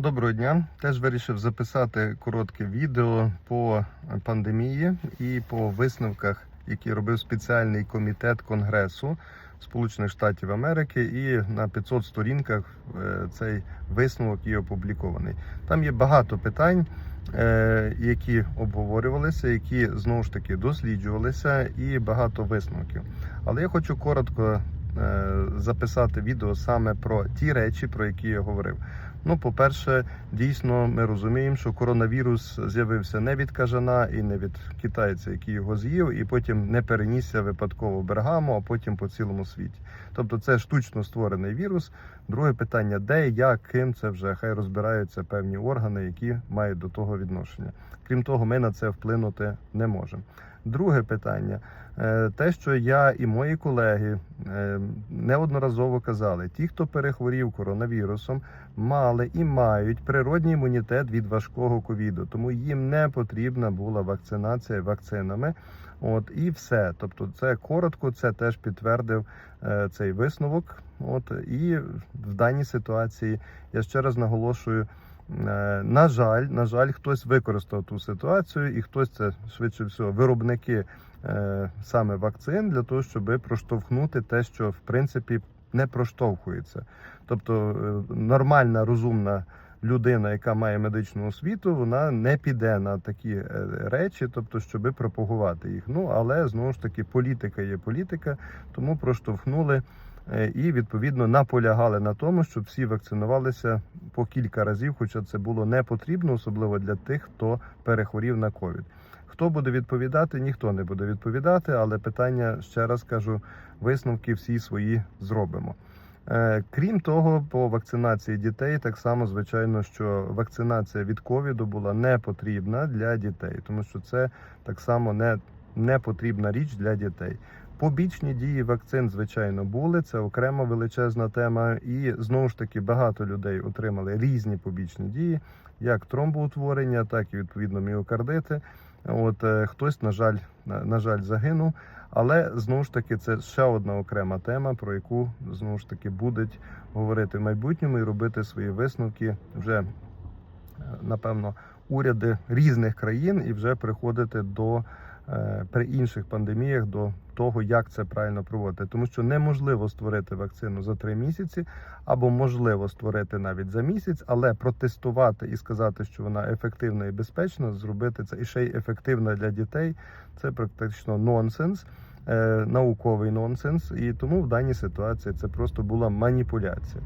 Доброго дня. Теж вирішив записати коротке відео по пандемії і по висновках, які робив спеціальний комітет Конгресу Сполучених Штатів Америки, і на 500 сторінках е, цей висновок є опублікований. Там є багато питань, е, які обговорювалися, які знову ж таки досліджувалися, і багато висновків. Але я хочу коротко записати відео саме про ті речі, про які я говорив. Ну, по-перше, дійсно, ми розуміємо, що коронавірус з'явився не від кажана і не від китайця, який його з'їв, і потім не перенісся випадково в Бергамо, а потім по цілому світі. Тобто, це штучно створений вірус. Друге питання: де, як, ким це вже хай розбираються певні органи, які мають до того відношення. Крім того, ми на це вплинути не можемо. Друге питання: Е, те, що я і мої колеги е, неодноразово казали, ті, хто перехворів коронавірусом, мали і мають природній імунітет від важкого ковіду, тому їм не потрібна була вакцинація вакцинами. От і все. Тобто, це коротко, це теж підтвердив е, цей висновок. От і в даній ситуації я ще раз наголошую. Е, На жаль, на жаль, хтось використав ту ситуацію, і хтось це швидше всього виробники е, саме вакцин для того, щоб проштовхнути те, що в принципі не проштовхується. Тобто е, нормальна, розумна людина, яка має медичну освіту, вона не піде на такі е, речі, тобто, щоб пропагувати їх. Ну але знову ж таки політика є політика, тому проштовхнули. Е, І відповідно наполягали на тому, щоб всі вакцинувалися по кілька разів, хоча це було не потрібно, особливо для тих, хто перехворів на ковід. Хто буде відповідати? Ніхто не буде відповідати, але питання ще раз кажу: висновки всі свої зробимо. Е, Крім того, по вакцинації дітей так само звичайно, що вакцинація від ковіду була не потрібна для дітей, тому що це так само не, не потрібна річ для дітей. Побічні дії вакцин, звичайно, були. Це окрема величезна тема, і знову ж таки багато людей отримали різні побічні дії, як тромбоутворення, так і відповідно міокардити. От е, хтось, на жаль, на, жаль, загинув. Але знову ж таки, це ще одна окрема тема, про яку знову ж таки будуть говорити в майбутньому і робити свої висновки вже е, напевно уряди різних країн і вже приходити до при інших пандеміях до того, як це правильно проводити, тому що неможливо створити вакцину за три місяці, або можливо створити навіть за місяць, але протестувати і сказати, що вона ефективна і безпечна, зробити це і ще й ефективна для дітей. Це практично нонсенс. е, Науковий нонсенс, і тому в даній ситуації це просто була маніпуляція.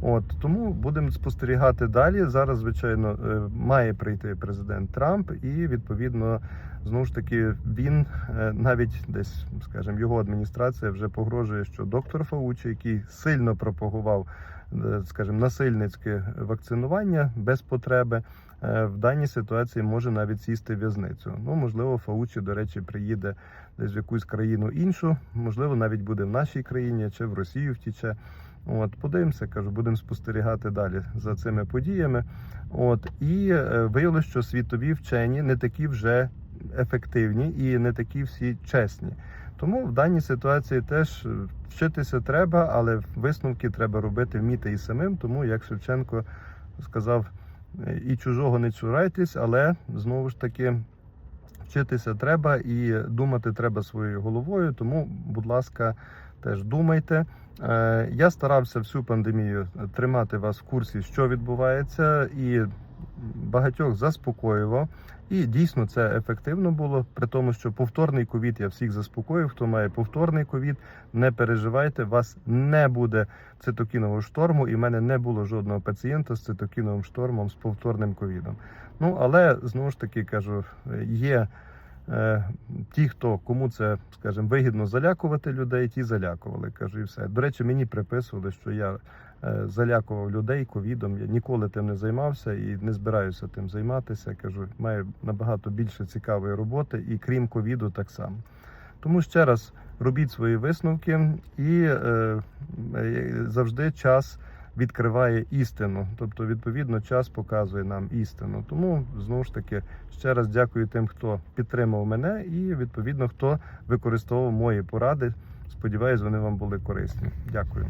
От тому будемо спостерігати далі. Зараз, звичайно, е, має прийти президент Трамп, і відповідно знову ж таки він е, навіть десь, скажімо, його адміністрація вже погрожує, що доктор Фаучі, який сильно пропагував, скажімо, насильницьке вакцинування без потреби. е, В даній ситуації може навіть сісти в'язницю. Ну можливо, Фаучі, до речі, приїде десь в якусь країну іншу, можливо, навіть буде в нашій країні чи в Росію втіче. От, подивимося, кажу, будемо спостерігати далі за цими подіями. От і е, виявилося, що світові вчені не такі вже ефективні і не такі всі чесні. Тому в даній ситуації теж е, вчитися треба, але висновки треба робити вміти і самим. Тому як Шевченко сказав, і чужого не цурайтесь, але знову ж таки. Вчитися треба і думати треба своєю головою. Тому, будь ласка, теж думайте. Е, Я старався всю пандемію тримати вас в курсі, що відбувається, і багатьох заспокоював. І дійсно це ефективно було. При тому, що повторний ковід я всіх заспокоїв. Хто має повторний ковід, не переживайте, вас не буде цитокінового шторму, і в мене не було жодного пацієнта з цитокіновим штормом з повторним ковідом. Ну але знову ж таки кажу, є. Е, Ті, хто кому це, скажімо, вигідно залякувати людей, ті залякували. Кажу, і все. До речі, мені приписували, що я е, залякував людей ковідом. Я ніколи тим не займався і не збираюся тим займатися. Кажу, маю набагато більше цікавої роботи, і крім ковіду, так само. Тому ще раз робіть свої висновки і е, е, завжди час відкриває істину. Тобто, відповідно, час показує нам істину. Тому знову ж таки ще раз дякую тим, хто підтримав мене, і відповідно хто використовував мої поради. Сподіваюсь, вони вам були корисні. Дякую.